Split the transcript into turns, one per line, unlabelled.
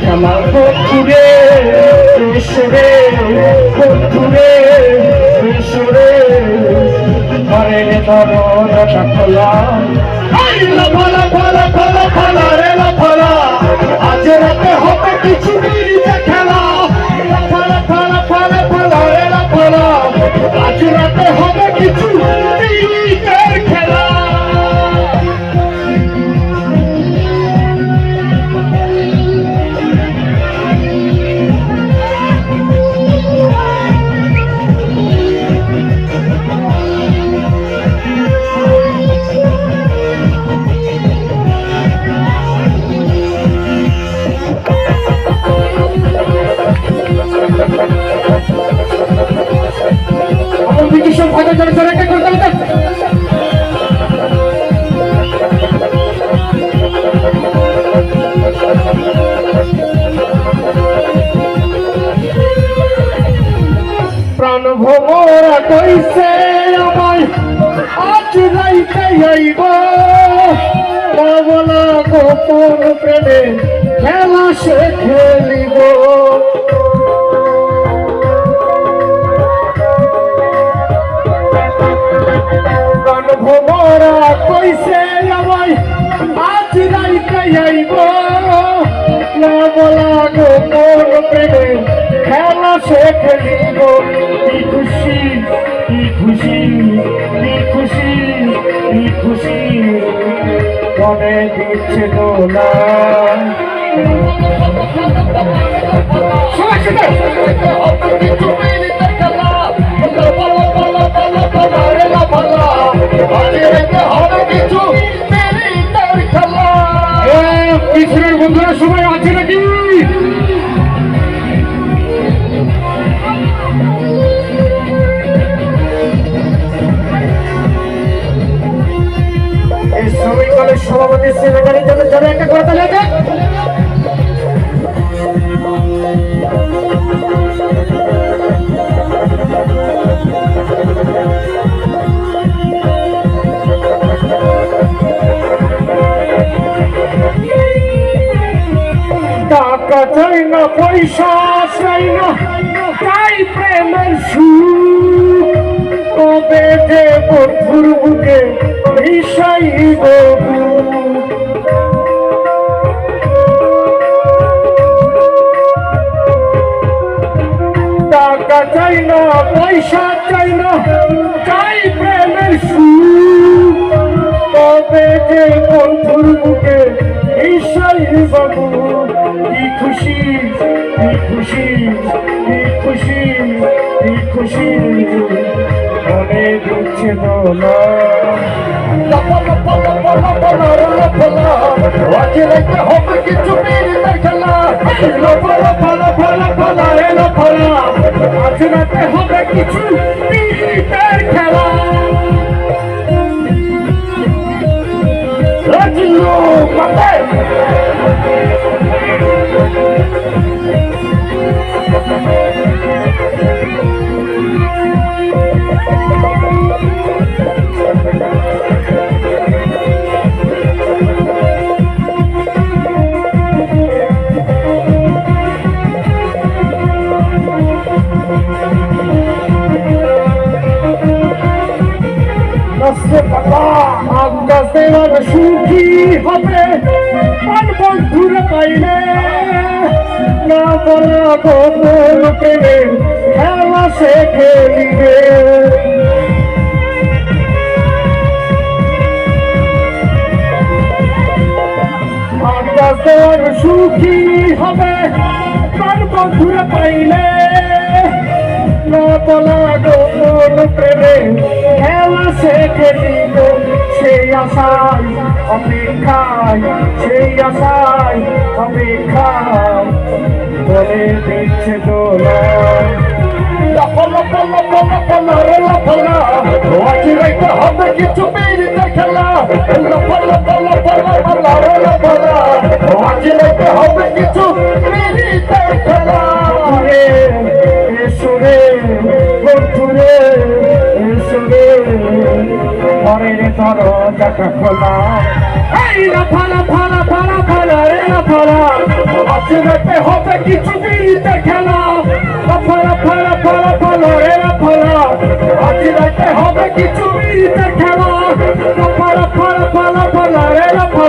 খেলা বন্ধুরে ঈশ্বরে বন্ধুরে ঈশ্বরে ঘরে ধরো খোলা পালা পালা পালা রে লাফালা আজ রাতে হবে কিছু আজ রাতে হবে প্রাণ ভোমরা কইছে আমায় আজ রাইতে আইব। পাবলা খেলা সে খেলিব। বলা গোপন প্রেমে খেলা সে খেলিব কি খুশি কি খুশি কি খুশি কি খুশি মনে দিচ্ছে দোলা সবাই শুনে না পয়সা চাই না চাই প্রেমের সুখ। কবে যে বন্ধুর বুকে গবু টাকা চাই না, পয়সা চাই না চাই প্রেমের সুখ। কবে যে বন্ধুর বুকে মিশাই বাবু কি খুশি কি খুশি কি খুশি কি খুশি। মনে দিচ্ছে দোলা হবে কিছু খেলা? ফলা ফলা ফলা ফলা ফলা আজ রাতে হবে কিছু আন্দাজ সুখী হবে পান বন্ধুরে পাইলে না বলা গোপন প্রেমে খেলা সে খেলিবে। আন্দাজ সুখী হবে পান বন্ধুরে পাইলে না বলা গোপন প্রেমে খেলা সে খেলিব। সেই আশায় অপেক্ষায় সেই আশায় অপেক্ষায় বলে দিচ্ছে রাইতে হবে কিছু মেরিতে খেলা হবে কিছু মনের দরজাটা খোলা। এই লাফা লাফা লাফা লাফা রে লাফা আজ রাতে হবে কিছু বিড়িতে খেলা। লাফা লাফা লাফা লাফা রে লাফা আজ রাতে হবে কিছু বিড়িতে খেলা। লাফা লাফা লাফা লাফা রে লাফা